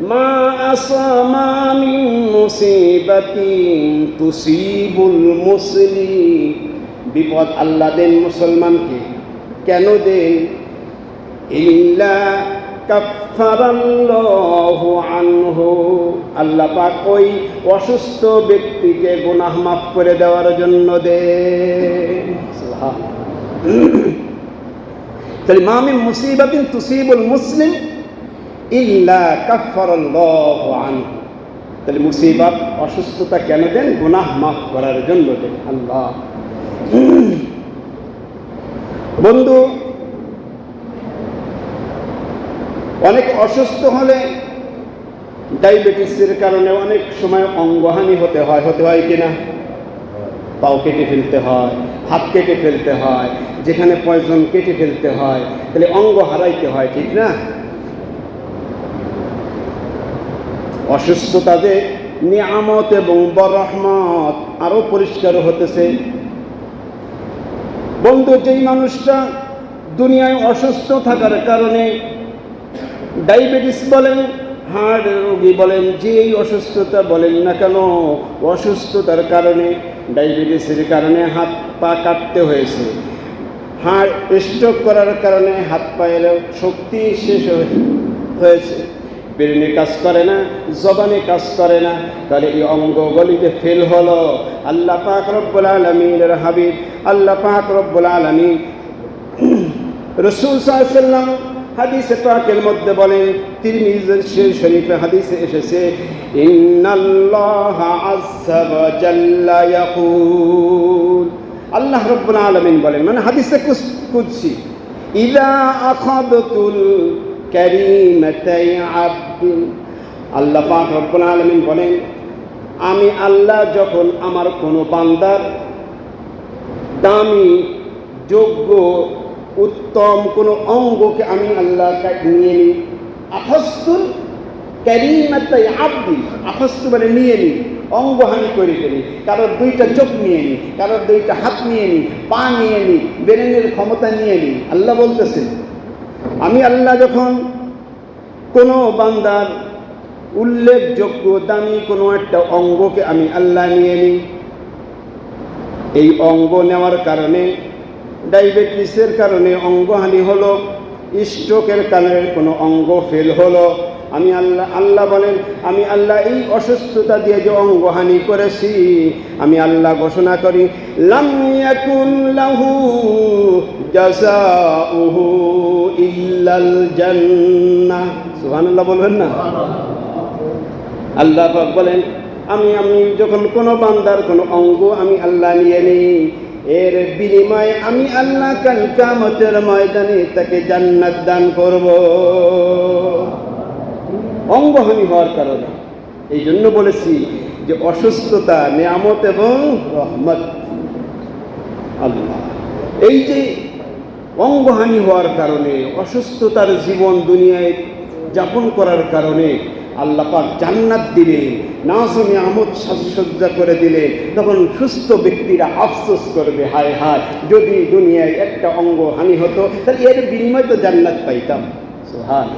মা আসামা মিন মুসিবাতিন তুসিবুল মুসলিম। বিপদ আল্লাহ দেন মুসলমানকে। কেন দেন? ইল্লা আনহু। আল্লাহ পাক ওই অসুস্থ ব্যক্তিকে গুনাহ মাফ করে দেওয়ার জন্য সুবহানাল্লাহ। তাহলে মামিন মুসিবাতিন তুসিবুল মুসলিম ইল্লা কাফারাল্লাহু আনহু। তাহলে মুসিবত, অসুস্থতা কেন দেন? গুনাহ মাফ করার জন্য দেন আল্লাহ। বন্ধু, অনেক অসুস্থ হলে ডায়াবেটিসের কারণে অনেক সময় অঙ্গহানি হতে হয়। হতে হয় কিনা পাও কেটে ফেলতে হয়, হাত কেটে ফেলতে হয়, যেখানে পয়জন কেটে ফেলতে হয়, তাহলে অঙ্গ হারাইতে হয়, ঠিক না? অসুস্থতাতে নিয়ামত এবং বরহমত আরও পরিষ্কার হতেছে। বন্ধু, যেই মানুষটা দুনিয়ায় অসুস্থ থাকার কারণে ডায়াবেটিস বলেন, হার্ট রোগী বলেন, যেই অসুস্থতা বলেন না কেন, অসুস্থতার কারণে, ডায়াবেটিসের কারণে হাত পা কাটতে হয়েছে। হার্ট স্ট্রোক করার কারণে হাত পায়ের শক্তি শেষ হয়ে- হয়েছে। ব্রেনে কাজ করে না, জবানে কাজ করে না, তাহলে এই অঙ্গগুলিতে ফেল হলো। আল্লাহ পাক রব্বুল আলমিনের হাবিব, আল্লাহ পাক রব্বুল আলমিন রসুল সাল্লাম হাদিসে পাকের মধ্যে বলেন সেই শরীফে হাদিসে এসেছে আল্লাহ রব্বুল আলামিন বলেন মানে হাদিসে কুদসি, ইদা আখাদতুল আল্লাহ পাক রব্বুল আলামিন বলেন, আমি আল্লাহ যখন আমার কোনো বান্দার দামি, যোগ্য, উত্তম কোনো অঙ্গকে আমি আল্লাহ নিয়ে নিই আফস্তুল ক্যারিমাতাই আব্দি, আফস্তু মানে নিয়ে নিই, অঙ্গহানি করে ফেলি, কারোর দুইটা চোখ নিয়ে নিই, কারোর দুইটা হাত নিয়ে নিই, পা নিয়ে নিই, ব্রেনের ক্ষমতা নিয়ে নিই। আল্লাহ বলতেছেন আমি আল্লাহ যখন কোনো বান্দার উল্লেখযোগ্য দামি কোনো একটা অঙ্গকে আমি আল্লাহ নিয়ে নিই, এই অঙ্গ নেওয়ার কারণে, ডায়াবেটিসের কারণে অঙ্গহানি হলো, স্ট্রোকের কারণে কোনো অঙ্গ ফেল হলো। আমি আল্লাহ আল্লাহ বলেন, আমি আল্লাহ এই অসুস্থতা দিয়ে যে অঙ্গহানি করেছি, আমি আল্লাহ ঘোষণা করি লাহু ইল্লাল জান্নাহ। সুবহানাল্লাহ বলবেন না? আল্লাহ পাক বলেন, আমি আমি যখন কোনো বান্দার কোনো অঙ্গ আমি আল্লাহ নিয়ে নিই, এর বিনিময়ে আমি আল্লাহ কাল কামতের ময়দানে তাকে জান্নাত দান করব। অঙ্গহানি হওয়ার কারণে। এই জন্য বলেছি যে অসুস্থতা, নিয়ামত এবং রহমত। আল্লাহ। এই যে অঙ্গহানি হওয়ার কারণে, অসুস্থতার জীবন দুনিয়ায় যাপন করার কারণে আল্লাপাক জান্নাত দিলেন, নাজমে আমোদ সাজসজ্জা করে দিলে তখন সুস্থ ব্যক্তিরা আফসোস করবে, হায় হায়, যদি দুনিয়ায় একটা অঙ্গ হানি হতো, তাহলে এর বিনিময় তো জান্নাত পাইতাম। সোহান